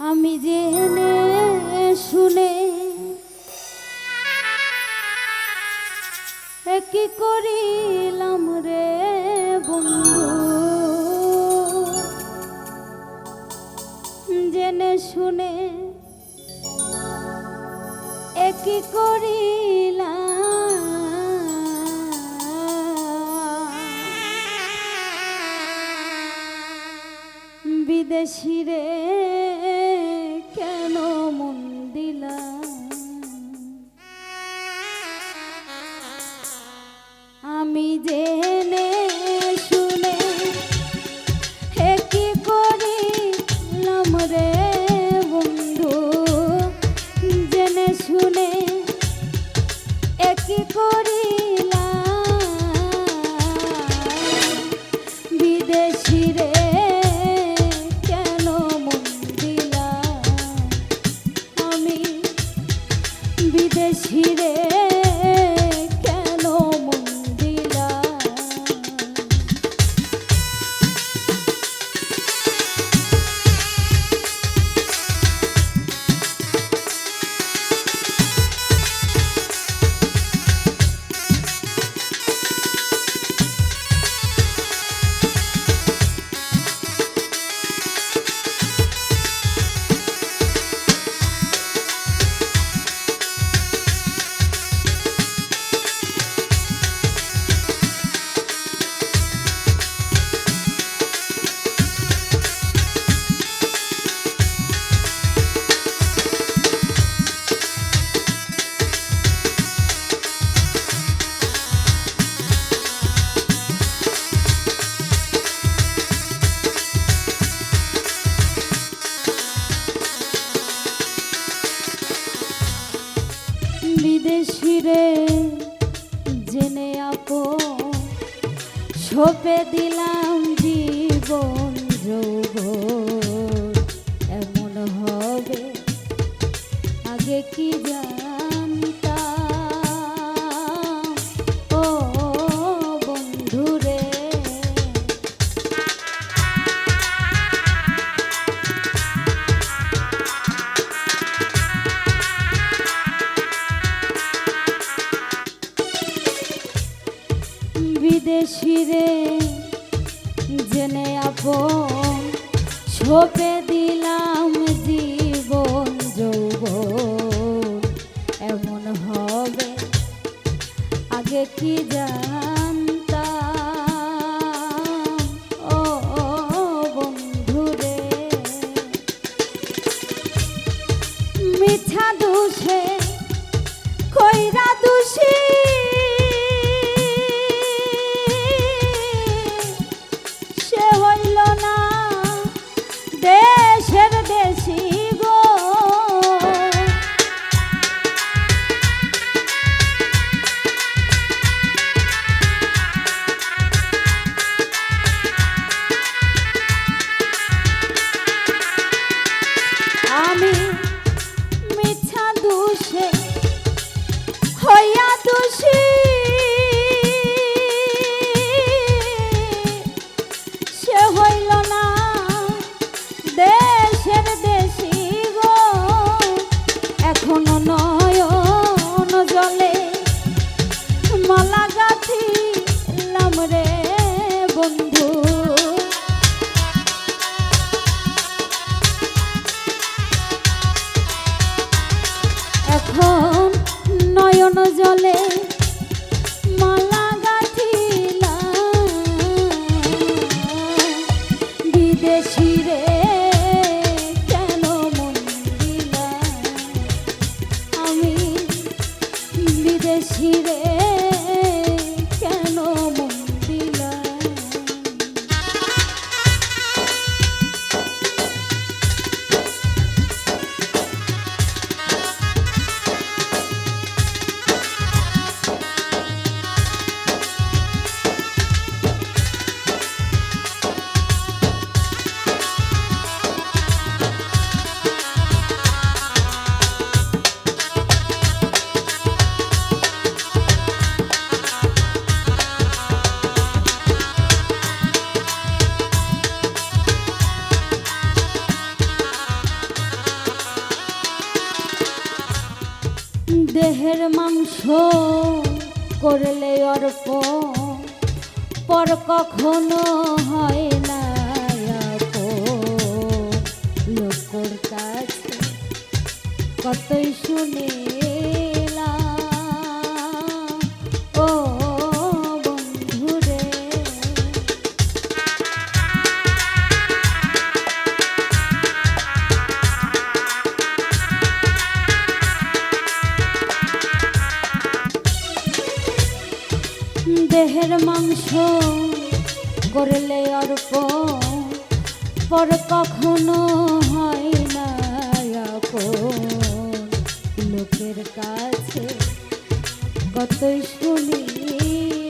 আমি জেনে শুনে কি করিলাম রে বন্ধু। জেনে শুনে একই করি ছিড়ে বিদেশি রে জেনে আপো। ছোপে দিলাম জীবন যৌব এমন হবে। আগে কি যায় আমি দেশি রে। করলে অর্প পর কখনো হয় না। লোকর কাছে কতই শুনিলাম দেহের মাংস করলে অর্প পর কখনো হয় না। লোকের কাছে কতই শুনিলাম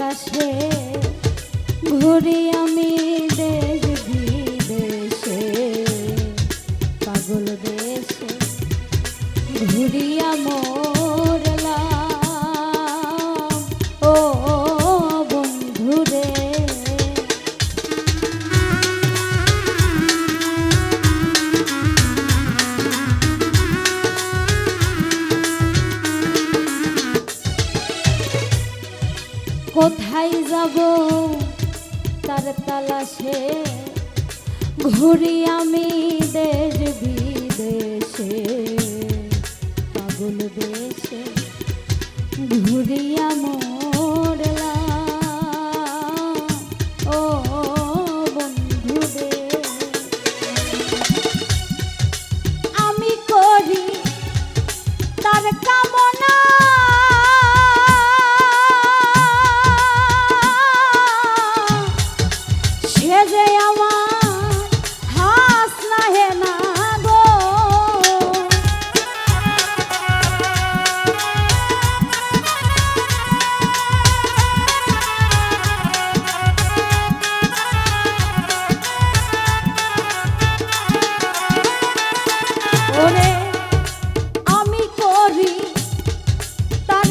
ঘুরে ঘুরি আমি তার তালাশে ঘুরি আমি দেশ বিদেশে। পাগল দেশে ঘুরি আমার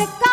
Marca